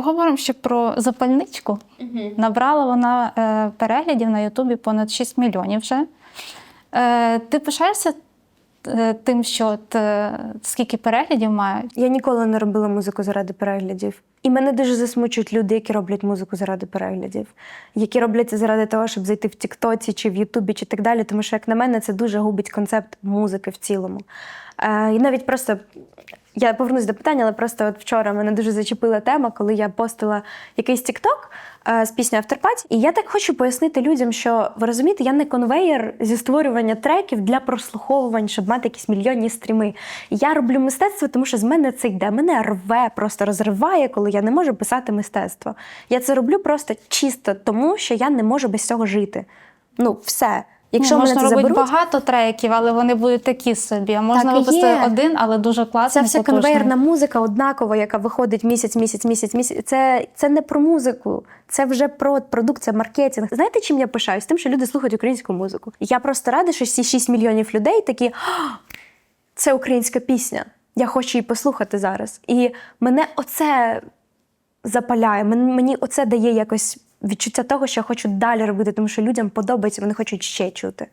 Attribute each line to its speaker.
Speaker 1: поговоримо ще про запальничку. Набрала вона е, переглядів на Ютубі понад 6 мільйонів вже. Е, ти пишаєшся е, тим, що от, е, скільки переглядів мають?
Speaker 2: Я ніколи не робила музику заради переглядів. І мене дуже засмучують люди, які роблять музику заради переглядів, які роблять це заради того, щоб зайти в Тіктоці чи в Ютубі, чи так далі. Тому що, як на мене, це дуже губить концепт музики в цілому. Е, і навіть просто я повернусь до питання, але просто от вчора мене дуже зачепила тема, коли я постила якийсь Тікток е, з піснею Afterparty. І я так хочу пояснити людям, що ви розумієте, я не конвейер зі створювання треків для прослуховувань, щоб мати якісь мільйонні стріми. Я роблю мистецтво, тому що з мене це йде. Мене рве, просто розриває, коли я не можу писати мистецтво. Я це роблю просто чисто тому, що я не можу без цього жити. Ну, все. Якщо
Speaker 1: ну,
Speaker 2: мене
Speaker 1: можна
Speaker 2: це
Speaker 1: робити
Speaker 2: заберуть,
Speaker 1: багато треків, але вони будуть такі собі. А можна
Speaker 2: Так
Speaker 1: випустити
Speaker 2: є.
Speaker 1: один, але дуже
Speaker 2: Це
Speaker 1: класний.
Speaker 2: все
Speaker 1: потужний.
Speaker 2: конвейерна музика однакова, яка виходить місяць, місяць, місяць, місяць. Це, це не про музику, це вже про продукція, маркетинг. Знаєте, чим я пишаюсь? Тим, що люди слухають українську музику. Я просто рада, що всі 6 мільйонів людей такі. Це українська пісня. Я хочу її послухати зараз. І мене оце запаляє. Мені оце дає якось відчуття того, що я хочу далі робити, тому що людям подобається, вони хочуть ще чути.